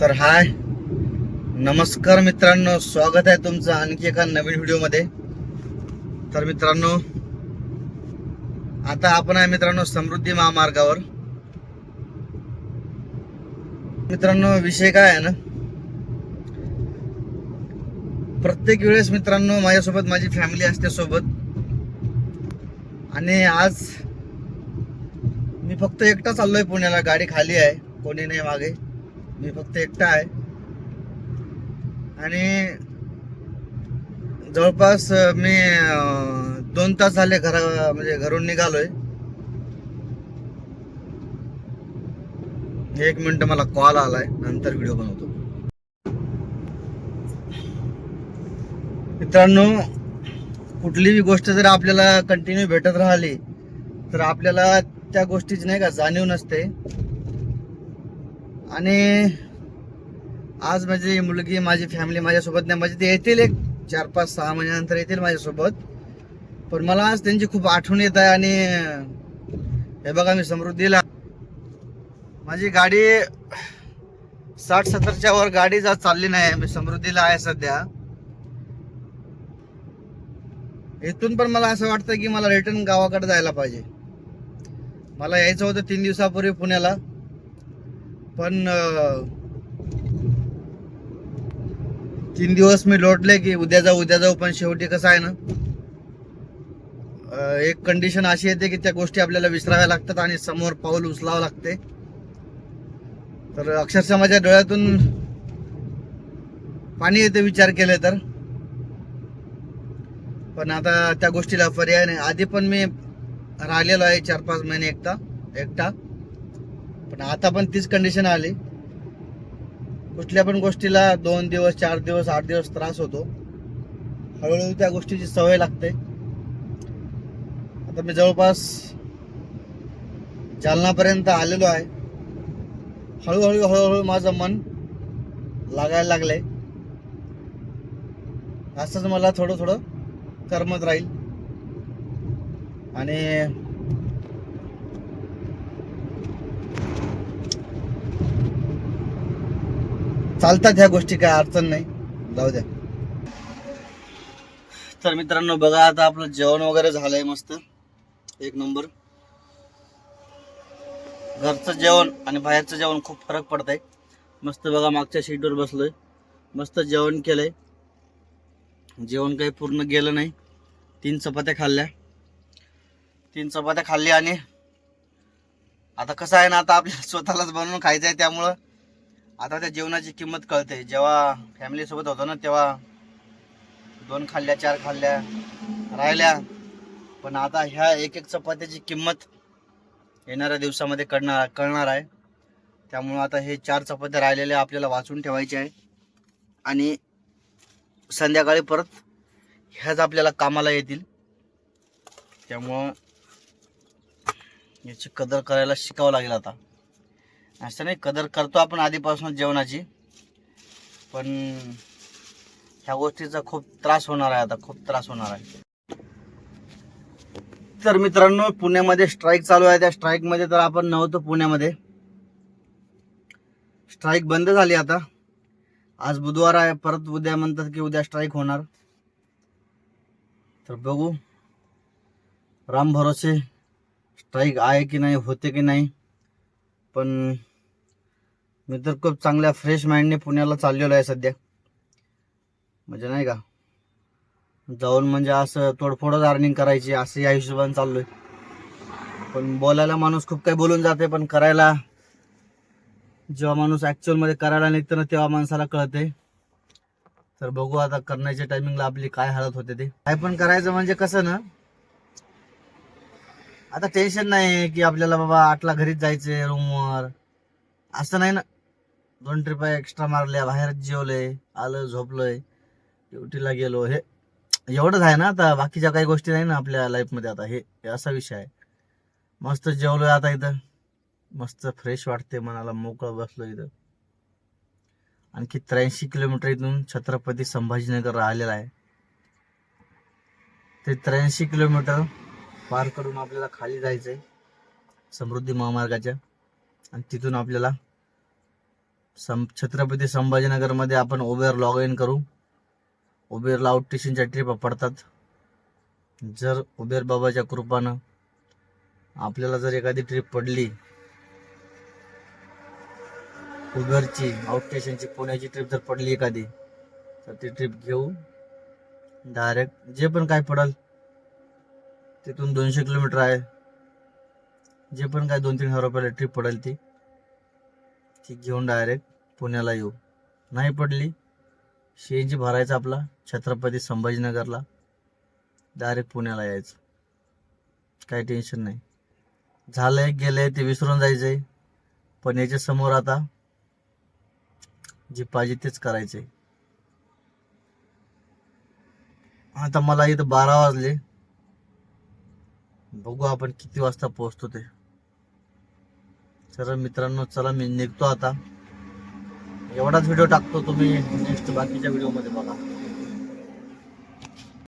तर हाय. नमस्कार मित्रांनो स्वागत आहे तुमचं आणखी एका नवीन व्हिडिओमध्ये. तर मित्रांनो आता आपण आहे मित्रांनो समृद्धी महामार्गावर. मित्रांनो विषय काय आहे ना? प्रत्येक वेळेस मित्रांनो माझ्यासोबत माझी फॅमिली असते सोबत. आणि आज मी फक्त एकटा चाललोय पुण्याला गाडी खाली आहे कोणी नाही मागे. मी फक्त एकटा आहे. आणि जवळपास मी दोन तास झाले घरा म्हणजे घरून निघालोय. एक मिनिट मला कॉल आलाय नंतर व्हिडिओ बनवतो. मित्रांनो कुठलीही गोष्ट जर आपल्याला कंटिन्यू भेटत राहिली तर आपल्याला त्या गोष्टीची नाही का जाणीव नसते. आणि आज माझी मुलगी माझी फॅमिली माझ्यासोबत नाही. म्हणजे ते येतील एक चार पाच सहा महिन्यानंतर येतील माझ्यासोबत. पण मला आज त्यांची खूप आठवण येत आहे आणि हे बघा मी समृद्धीला. माझी गाडी साठ सत्तरच्या वर गाडी जात चालली नाही. मी समृद्धीला आहे सध्या. इथून पण मला असं वाटतं की मला रिटर्न गावाकडे जायला पाहिजे. मला यायचं होतं तीन दिवसापूर्वी पुण्याला. पण तीन दिवस मी लोटले की उद्या जाऊ उद्या जाऊ पण शेवटी कसं आहे ना एक कंडिशन अशी येते की त्या गोष्टी आपल्याला विसराव्या लागतात आणि समोर पाऊल उचलावं लागते. तर अक्षरशः माझ्या डोळ्यातून पाणी येते विचार केले तर. पण आता त्या गोष्टीला पर्याय नाही. आधी पण मी राहिलेलो आहे चार पाच महिने एकटा एकटा. पण आता पण तीच कंडिशन आली. कुठल्या पण गोष्टीला दोन दिवस चार दिवस आठ दिवस त्रास होतो. हळूहळू त्या गोष्टीची सवय लागते. आता मी जवळपास जालनापर्यंत आलेलो आहे. हळूहळू हळूहळू माझं मन लागायला लागलंय. असंच मला थोडं थोडं करमत राहील. आणि चालतात ह्या गोष्टी काय अडचण नाही. जाऊ द्या. तर मित्रांनो बघा आता आपलं जेवण वगैरे झालंय मस्त. एक नंबर. घरचं जेवण आणि बाहेरचं जेवण खूप फरक पडतंय. मस्त बघा मागच्या सीटवर बसलोय. मस्त जेवण केलंय. जेवण काही पूर्ण गेलं नाही. तीन चपात्या खाल्ल्या. तीन चपात्या खाल्ल्या आणि आता कसं आहे ना आता आपल्याला स्वतःलाच बनवून खायचं आहे त्यामुळं आता त्या जेवणाची किंमत कळते. जेव्हा फॅमिलीसोबत होतो ना तेव्हा दोन खाल्ल्या चार खाल्ल्या राहिल्या. पण आता ह्या एक एक चपात्याची किंमत येणाऱ्या दिवसामध्ये कळणार कळणार आहे. त्यामुळं आता हे चार चपात्या राहिलेल्या आपल्याला वाचून ठेवायचे आहे. आणि संध्याकाळी परत ह्याच आपल्याला कामाला येतील. त्यामुळं याची कदर करायला शिकावं लागेल आता. असं नाही कदर करतो आपण आधीपासून जेवणाची. पण ह्या गोष्टीचा खूप त्रास होणार आहे आता खूप त्रास होणार आहे. तर मित्रांनो पुण्यामध्ये स्ट्राईक चालू आहे. त्या स्ट्राईकमध्ये तर आपण नव्हतो पुण्यामध्ये. स्ट्राईक बंद झाली आता. आज बुधवार आहे परत उद्या म्हणतात की उद्या स्ट्राईक होणार. तर बघू. राम भरोसे. स्ट्राईक आहे की नाही होते की नाही. पण मी तर खूप चांगल्या फ्रेश माइंडने पुण्याला चाललेलो आहे सध्या. म्हणजे नाही का? जाऊन म्हणजे असं तोडफोडच अर्निंग करायची असं या हिशोबाने चाललोय. पण बोलायला माणूस खूप काही बोलून जाते पण करायला जेव्हा माणूस ऍक्च्युअलमध्ये करायला निघतो ना तेव्हा माणसाला कळते. तर बघू आता करण्याच्या टायमिंगला आपली काय हालत होते ते. काय पण करायचं म्हणजे कसं ना आता टेन्शन नाही की आपल्याला बाबा आठला घरीच जायचंय रूमवर असं नाही ना. दोन ट्रिपा एक्स्ट्रा मारल्या बाहेर जेवलंय आलं झोपलंय ड्युटीला गेलो. हे एवढंच आहे ना आता बाकीच्या काही गोष्टी नाही ना आपल्या लाईफमध्ये आता हे हे असा विषय आहे. मस्त जेवलोय आता इथं. मस्त फ्रेश वाटते मनाला मोकळं बसलो इथं. आणखी त्र्याऐंशी किलोमीटर इथून छत्रपती संभाजीनगर राहिलेला आहे. ते त्र्याऐंशी किलोमीटर पार करून आपल्याला खाली जायचंय समृद्धी महामार्गाच्या. आणि तिथून आपल्याला सं छत्रपती संभाजीनगरमध्ये आपण उबेर लॉग इन करू उबेरला आउट स्टेशनच्या ट्रिप पडतात. जर उबेर बाबाच्या कृपानं आपल्याला जर एखादी ट्रिप पडली उबेरची आउट स्टेशनची पुण्याची ट्रिप जर पडली एखादी तर ती ट्रिप घेऊ. डायरेक्ट जे पण काय पडल तिथून दोनशे किलोमीटर आहे. जे पण काय दोन तीन हजार रुपयाला ट्रिप पडेल ती ती घेऊन डायरेक्ट पुण्याला येऊ. नाही पडली सी एन जी भरायचा आपला छत्रपती संभाजीनगरला. डायरेक्ट पुण्याला यायचं. काही टेन्शन नाही. झालंय गेलंय ते विसरून जायचंय. पण याच्या समोर आता जे पाहिजे तेच करायचंय. आता मला इथं बारा वाजले. बघू आपण किती वाजता पोहोचतो ते. तर मित्रांनो चला मी निघतो आता. एवढाच व्हिडिओ टाकतो तुम्ही नेक्स्ट बाकीच्या व्हिडिओमध्ये बघा.